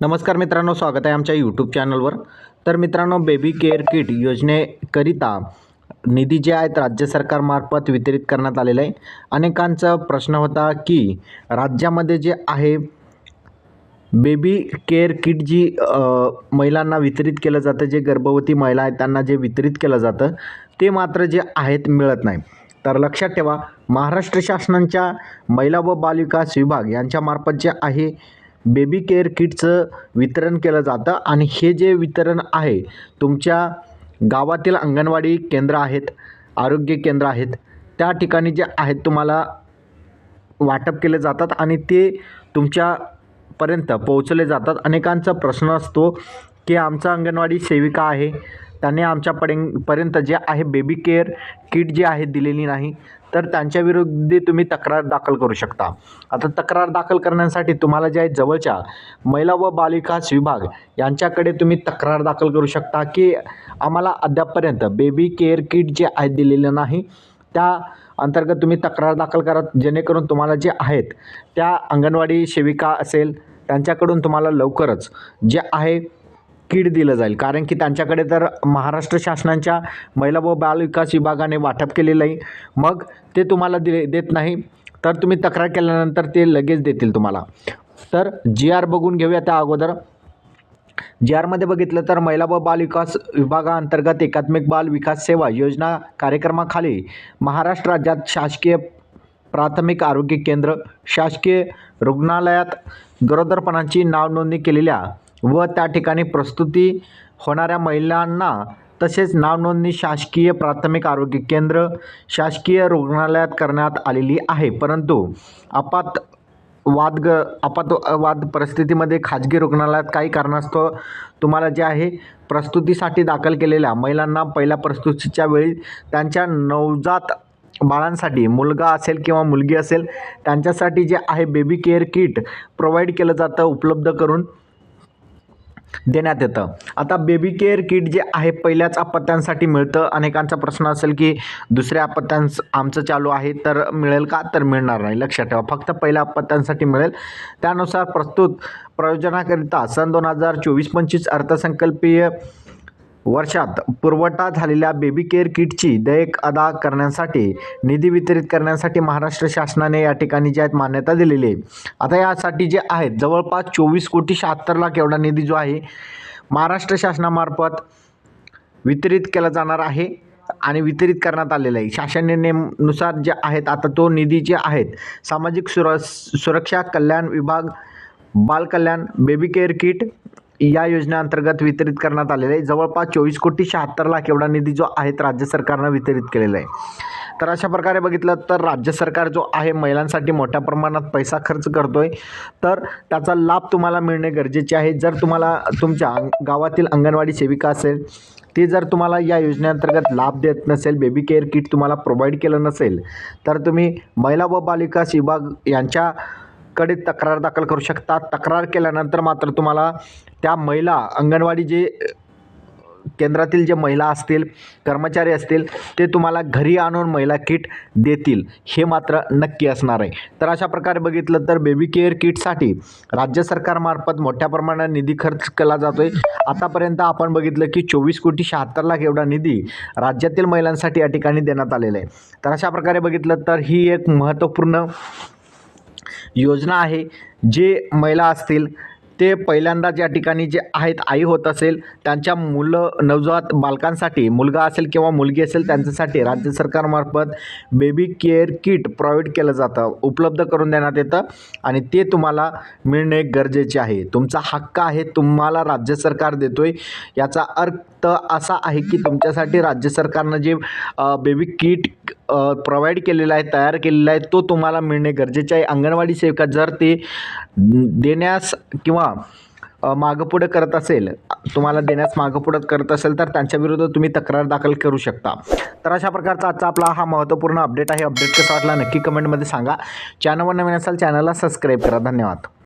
नमस्कार मित्रांनो स्वागत आहे आमच्या यूट्यूब चॅनलवर तर मित्रांनो बेबी केअर किट योजनेकरिता निधी जे आहेत राज्य सरकारमार्फत वितरित करण्यात आलेलं आहे. अनेकांचा प्रश्न होता की राज्यामध्ये जे आहे बेबी केअर किट जी महिलांना वितरित केलं जातं जे गर्भवती महिला आहेत त्यांना जे वितरित केलं जातं ते मात्र जे आहेत मिळत नाही. तर लक्षात ठेवा महाराष्ट्र शासनाच्या महिला व बालविकास विभाग यांच्यामार्फत जे आहे बेबी केअर किटचं वितरण केलं जातं. आणि हे जे वितरण आहे तुमच्या गावातील अंगणवाडी केंद्र आहेत आरोग्य केंद्र आहेत त्या ठिकाणी जे आहेत तुम्हाला वाटप केले जातात आणि ते तुमच्यापर्यंत पोहोचले जातात. अनेकांचा प्रश्न असतो की आमचा अंगणवाडी सेविका आहे त्यांनी आमच्यापर्यंत पर्यंत जे आहे बेबी केअर किट जे आहे दिलेली नाही तर त्यांच्याविरुद्ध तुम्ही तक्रार दाखल करू शकता. आता तक्रार दाखल करण्यासाठी तुम्हाला जे आहे जवळच्या महिला व बालविकास विभाग यांच्याकडे तुम्ही तक्रार दाखल करू शकता की आम्हाला अद्यापपर्यंत बेबी केअर किट जे आहे दिलेलं नाही त्या अंतर्गत तुम्ही तक्रार दाखल करा जेणेकरून तुम्हाला जे आहेत त्या अंगणवाडी सेविका असेल त्यांच्याकडून तुम्हाला लवकरच जे आहे किट दिलं जाईल. कारण की त्यांच्याकडे तर महाराष्ट्र शासनाच्या महिला व बालविकास विभागाने वाटप केलेलं आहे. मग ते तुम्हाला दिले देत नाही. तर तुम्ही तक्रार केल्यानंतर ते लगेच देतील तुम्हाला. तर जी आर बघून घेऊया त्या अगोदर. जी आरमध्ये बघितलं तर महिला व बाल विकास विभागाअंतर्गत एकात्मिक बाल विकास सेवा योजना कार्यक्रमाखाली महाराष्ट्र राज्यात शासकीय प्राथमिक आरोग्य केंद्र शासकीय रुग्णालयात गरोदरपणाची नावनोंदणी केलेल्या व त्या ठिकाणी प्रस्तुती होणाऱ्या महिलांना तसेच नावनोंदणी शासकीय प्राथमिक आरोग्य केंद्र शासकीय रुग्णालयात करण्यात आलेली आहे. परंतु आपात वादग आपात वाद परिस्थितीमध्ये खाजगी रुग्णालयात काही कारणास्तव तुम्हाला जे आहे प्रस्तुतीसाठी दाखल केलेल्या महिलांना पहिल्या प्रस्तुतीच्या वेळी त्यांच्या नवजात बाळांसाठी मुलगा असेल किंवा मुलगी असेल त्यांच्यासाठी जे आहे बेबी केअर किट प्रोव्हाइड केलं जातं उपलब्ध करून देण्यात येतं. आता बेबी केअर किट जे आहे पहिल्याच अपत्यांसाठी मिळतं. अनेकांचा प्रश्न असेल की दुसऱ्या अपत्यांस आमचं चालू आहे तर मिळेल का? तर मिळणार नाही. लक्षात ठेवा. फक्त पहिल्या अपत्यांसाठी मिळेल. त्यानुसार प्रस्तुत प्रयोजनाकरिता सन दोन हजार चोवीस पंचवीस अर्थसंकल्पीय वर्षात पुरवठा झालेल्या बेबी केअर किटची देयक अदा करण्यासाठी निधी वितरित करण्यासाठी महाराष्ट्र शासनाने या ठिकाणी जे आहेत मान्यता दिलेली आहे. आता यासाठी जे आहेत जवळपास चोवीस कोटी शहात्तर लाख एवढा निधी जो आहे महाराष्ट्र शासनामार्फत वितरित केला जाणार आहे आणि वितरित करण्यात आलेला आहे. शासन निर्णयानुसार जे आहेत आता तो निधी जे आहेत सामाजिक सुर सुरक्षा कल्याण विभाग बालकल्याण बेबी केअर किट या योजनेअंतर्गत वितरित करण्यात आलेलं आहे. जवळपास चोवीस कोटी शहात्तर लाख एवढा निधी जो आहे तो राज्य सरकारनं वितरित केलेला आहे. तर अशा प्रकारे बघितलं तर राज्य सरकार जो आहे महिलांसाठी मोठ्या प्रमाणात पैसा खर्च करतो आहे तर त्याचा लाभ तुम्हाला मिळणे गरजेचे आहे. जर तुम्हाला तुमच्या गावातील अंगणवाडी सेविका असेल ती जर तुम्हाला या योजनेअंतर्गत लाभ देत नसेल बेबी केअर किट तुम्हाला प्रोव्हाइड केलं नसेल तर तुम्ही महिला व बालविकास विभाग कडे तक्रार दाखल करू शकता तक्रार केल्यानंतर मात्र तुम्हाला त्या महिला अंगणवाडी जे केंद्रातील जे महिला असतील कर्मचारी असतील ते तुम्हाला घरी आणून महिला किट देतील. हे मात्र नक्की असणार आहे. तर अशा प्रकारे बघितलं तर बेबी केअर किटसाठी राज्य सरकारमार्फत मोठ्या प्रमाणात निधी खर्च केला जातो आहे आतापर्यंत आपण बघितलं की चोवीस कोटी शहात्तर लाख एवढा निधी राज्यातील महिलांसाठी या ठिकाणी देण्यात आलेला आहे. तर अशा प्रकारे बघितलं तर ही एक महत्त्वपूर्ण योजना आहे जे महिला असतील ते पहिल्यांदा ज्या ठिकाणी जे आहेत आई होत असेल त्यांच्या मुलं नवजात बालकांसाठी मुलगा असेल किंवा मुलगी असेल त्यांच्यासाठी राज्य सरकारमार्फत बेबी केअर किट प्रोव्हाइड केलं जातं उपलब्ध करून देण्यात येतं आणि ते तुम्हाला मिळणे गरजेचे आहे. तुमचा हक्क आहे तुम्हाला राज्य सरकार देतो आहे याचा अर्थ असा आहे की तुमच्यासाठी राज्य सरकारनं जे बेबी किट प्रोव्हाइड केलेला आहे तयार केलेला आहे तो तुम्हाला मिळणे गरजेचे आहे. अंगणवाडी सेविका जर ते देण्यास किंवा मागपुढं मागं पुढं करत असेल तुम्हाला देण्यास मागं पुढं करत असेल तर त्यांच्याविरुद्ध तुम्ही तक्रार दाखल करू शकता. तर अशा प्रकारचा आजचा आपला हा महत्त्वपूर्ण अपडेट आहे. अपडेट कसा वाटला नक्की कमेंटमध्ये सांगा. चॅनलवर नवीन असाल चॅनलला सबस्क्राईब करा. धन्यवाद.